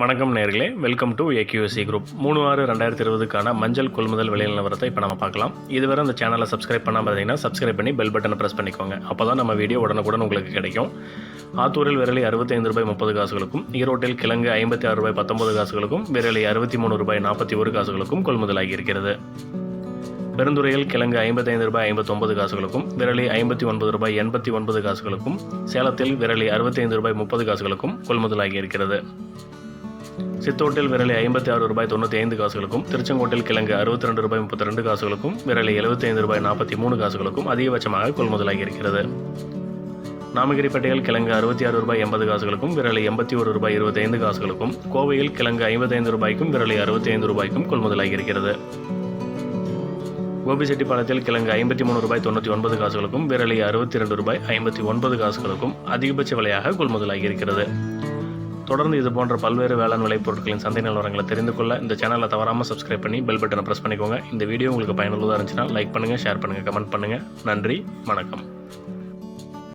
வணக்கம் நேர்களே. Welcome to AQSC group மூணு ஆறு ரெண்டாயிரத்தி இருபதுக்கான மஞ்சள் கொள்முதல் விலை நிலவரத்தை இப்போ நம்ம பார்க்கலாம். இதுவரை அந்த சேனலை சப்ஸ்கிரைப் பண்ணாமல் இருந்தீங்கன்னா சப்ஸ்கிரைப் பண்ணி பெல் பட்டனை ப்ரெஸ் பண்ணிக்கோங்க. அப்போ தான் நம்ம வீடியோ உடனுக்குடன் உங்களுக்கு கிடைக்கும். ஆத்தூரில் விரலி அறுபத்தைந்து ரூபாய் முப்பது காசுகளுக்கும் ஈரோட்டில் கிழங்கு ஐம்பத்தி ஆறு ரூபாய் பத்தொன்பது காசுகளுக்கும் விரலி அறுபத்தி மூணு ரூபாய் நாற்பத்தி ஒரு காசுகளுக்கும் கொள்முதலாகி இருக்கிறது. பெருந்துறையில் கிழங்கு ஐம்பத்தைந்து ரூபாய் ஐம்பத்தொன்பது காசுகளுக்கும் விரலி ஐம்பத்தி ஒன்பது ரூபாய் எண்பத்தி ஒன்பது காசுகளுக்கும் சேலத்தில் விரலி அறுபத்தைந்து ரூபாய் முப்பது காசுகளுக்கும் கொள்முதலாகி இருக்கிறது. சித்தோட்டில் விரலை ஐம்பத்தி ஆறு ரூபாய் தொண்ணூற்றி ஐந்து காசுகளுக்கும் திருச்செங்கோட்டில் கிழங்கு அறுபத்தி ரெண்டு ரூபாய் முப்பத்தி ரெண்டு காசுகளுக்கும் எழுபத்தி எழுபத்தைந்து ரூபாய் நாற்பத்தி மூணு காசுகளுக்கும் அதிகபட்சமாக கொள்முதலாகி இருக்கிறது நாமகிரிப்பேட்டையில் கிழங்கு அறுபத்தி ஆறு ரூபாய் எண்பது காசுகளுக்கும் விரலை எண்பத்தி ஒரு ரூபாய் இருபத்தைந்து காசுகளுக்கும் கோவையில் கிழங்கு ஐம்பத்தைந்து ரூபாய்க்கும் விரலை அறுபத்தி ஐந்து ரூபாய்க்கும் கொள்முதலாகி இருக்கிறது கோபிச்செட்டிப்பாளையத்தில் கிழங்கு ஐம்பத்தி மூணு ரூபாய் தொண்ணூற்றி ஒன்பது காசுகளுக்கும் விரலி அறுபத்தி ரெண்டு ரூபாய் ஐம்பத்தி ஒன்பது காசுகளுக்கும் அதிகபட்ச விலையாக கொள்முதலாகி இருக்கிறது தொடர்ந்து இது போன்ற பல்வேறு வேளாண் விளைபொருட்களின் சந்தை நிலவரங்களை தெரிந்து கொள்ள இந்த சேனலை தவறாமல் சப்ஸ்கிரைப் பண்ணி பெல் பட்டனை ப்ரெஸ் பண்ணிக்கோங்க. இந்த வீடியோ உங்களுக்கு பயனுள்ளதாக இருந்துச்சுன்னா லைக் பண்ணுங்கள் ஷேர் பண்ணுங்கள் கமெண்ட் பண்ணுங்கள் நன்றி வணக்கம்.